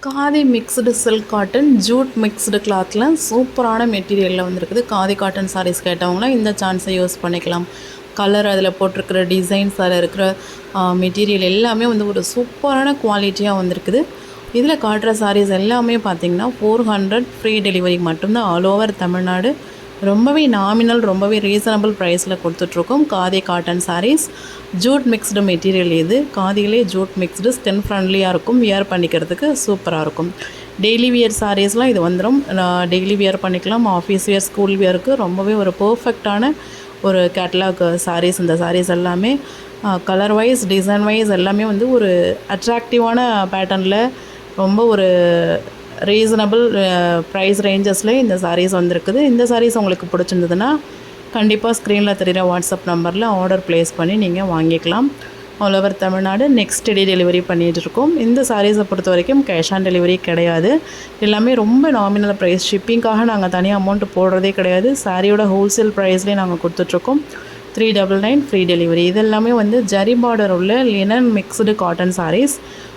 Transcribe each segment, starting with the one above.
Khadi mixed silk cotton jute mixed கிளாத்தில் சூப்பரான மெட்டீரியலில் வந்திருக்குது. காதி காட்டன் சாரீஸ் கேட்டவங்களாம் இந்த சான்ஸை யூஸ் பண்ணிக்கலாம். கலர் அதில் போட்டிருக்கிற டிசைன்ஸ் அதில் இருக்கிற மெட்டீரியல் எல்லாமே வந்து ஒரு சூப்பரான குவாலிட்டியாக வந்திருக்குது. இதில் காட்டுற சாரீஸ் எல்லாமே பார்த்திங்கன்னா ஃபோர் ஹண்ட்ரட் ஃப்ரீ டெலிவரி மட்டும்தான். All over Tamil Nadu. ரொம்பவே நாமினல் ரொம்பவே ரீசனபிள் ப்ரைஸில் கொடுத்துட்ருக்கோம். Khadi cotton saris jute mixed material இது. காதியிலே ஜூட் மிக்ஸ்டு ஸ்கின் ஃப்ரெண்ட்லியாக இருக்கும். வியர் பண்ணிக்கிறதுக்கு சூப்பராக இருக்கும். டெய்லி வியர் சாரீஸ்லாம் இது வந்துடும் டெய்லி வியர் பண்ணிக்கலாம். ஆஃபீஸ் வியர் ஸ்கூல் வியருக்கு ரொம்பவே ஒரு பர்ஃபெக்டான ஒரு கேட்லாக் சாரீஸ் இந்த சாரீஸ் எல்லாமே கலர் வைஸ் டிசைன் வைஸ் எல்லாமே வந்து ஒரு அட்ராக்டிவான பேட்டர்னில் ரொம்ப ஒரு ரீசனபிள் ப்ரைஸ் ரேஞ்சஸில் இந்த சாரீஸ் வந்திருக்குது. இந்த சாரீஸ் உங்களுக்கு பிடிச்சிருந்ததுன்னா கண்டிப்பாக ஸ்க்ரீனில் தெரிகிற வாட்ஸ்அப் நம்பரில் ஆர்டர் ப்ளேஸ் பண்ணி நீங்கள் வாங்கிக்கலாம். All over Tamil Nadu next day delivery பண்ணிகிட்டு இருக்கோம். இந்த சாரீஸை பொறுத்த வரைக்கும் கேஷ் ஆன் டெலிவரி கிடையாது. எல்லாமே ரொம்ப நாமினல் ப்ரைஸ் ஷிப்பிங்காக நாங்கள் தனியாக அமௌண்ட் போடுறதே கிடையாது. சாரியோட ஹோல்சேல் ப்ரைஸ்லேயே நாங்கள் கொடுத்துட்ருக்கோம். Three double nine free delivery இதெல்லாமே வந்து ஜரி பார்டர் உள்ள linen mixed cotton saris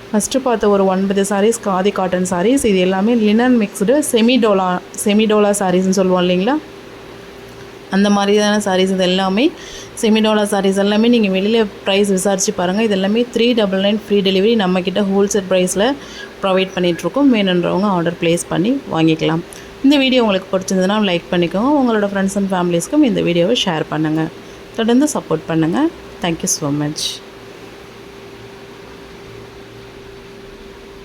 first பார்த்த ஒரு ஒன்பது சாரீஸ் காதி காட்டன் சாரீஸ் இது எல்லாமே லினன் மிக்ஸ்டு செமிடோலா செமிடோலா சாரீஸ்னு சொல்லுவோம் இல்லைங்களா? அந்த மாதிரியான சாரீஸ் இது எல்லாமே செமிடோலா சாரீஸ் எல்லாமே நீங்கள் வெளியில் ப்ரைஸ் விசாரித்து பாருங்கள் இது எல்லாமே three double nine free delivery நம்மக்கிட்ட ஹோல்சேல் ப்ரைஸில் ப்ரொவைட் பண்ணிகிட்ருக்கோம் வேணுன்றவங்க ஆர்டர் ப்ளேஸ் பண்ணி வாங்கிக்கலாம். இந்த வீடியோ உங்களுக்கு பிடிச்சிருந்ததுன்னா லைக் பண்ணிக்கோங்க. உங்களோட ஃப்ரெண்ட்ஸ் அண்ட் ஃபேமிலிஸ்க்கும் இந்த வீடியோவை ஷேர் பண்ணுங்கள் தொடர்ந்து சப்போர்ட் பண்ணுங்கள் தேங்க்யூ ஸோ மச்